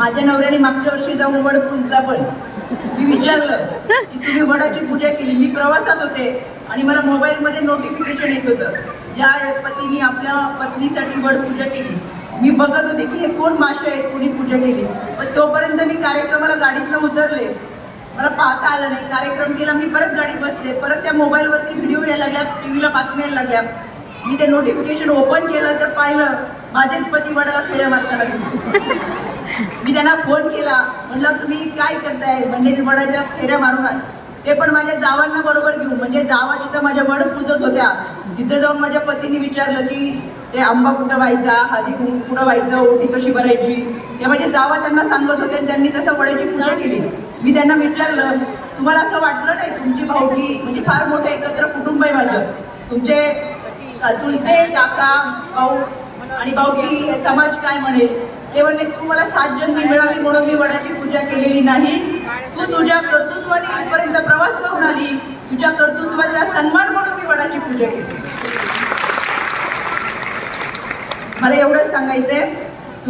माझ्या नवऱ्याने मागच्या वर्षी जाऊन वड पूजला पण. मी विचारलं की तुम्ही वडाची पूजा केली? मी प्रवासात होते आणि मला मोबाईलमध्ये नोटिफिकेशन येत होतं. या पतीने आपल्या पत्नीसाठी वड पूजा केली. मी बघत होते की हे कोण मासे आहेत कोणी पूजा केली. पण तोपर्यंत मी कार्यक्रमाला गाडीतनं उतरले. मला पाहता आलं नाही. कार्यक्रम केला मी परत गाडीत बसले. परत त्या मोबाईलवरती व्हिडिओ यायला लागल्या टी व्हीला बातम्या यायला लागल्या. मी ते नोटिफिकेशन ओपन केलं तर पाहिलं माझेच पती वडाला फेऱ्या मारताना दिसले. मी त्यांना फोन केला. म्हणलं तुम्ही काय करताय? म्हणजे मी वडाच्या फेऱ्या मारून ते पण माझ्या जावांना बरोबर घेऊन म्हणजे जावा जिथं माझ्या वड पूजत होत्या तिथे जाऊन माझ्या पतीने विचारलं की ते आंबा कुठं व्हायचा? हळदी कुठं व्हायचं? ओटी कशी भरायची? हे म्हणजे जावा त्यांना सांगत होते आणि त्यांनी तसं वड्याची पूजा केली. मी त्यांना विचारलं तुम्हाला असं वाटलं नाही तुमची भाऊकी म्हणजे फार मोठं एकत्र कुटुंब आहे माझं. तुमचे तुमचे काका भाऊ आणि बावटी समाज काय म्हणेल? ते म्हणले तू मला सात जन्मी मिळावी म्हणून मी वडाची पूजा केलेली नाही. तू तुझ्या कर्तृत्वाने इथपर्यंत प्रवास करून आली. तुझ्या कर्तृत्वाचा सन्मान म्हणून मी वडाची पूजा केली. मला एवढंच सांगायचंय.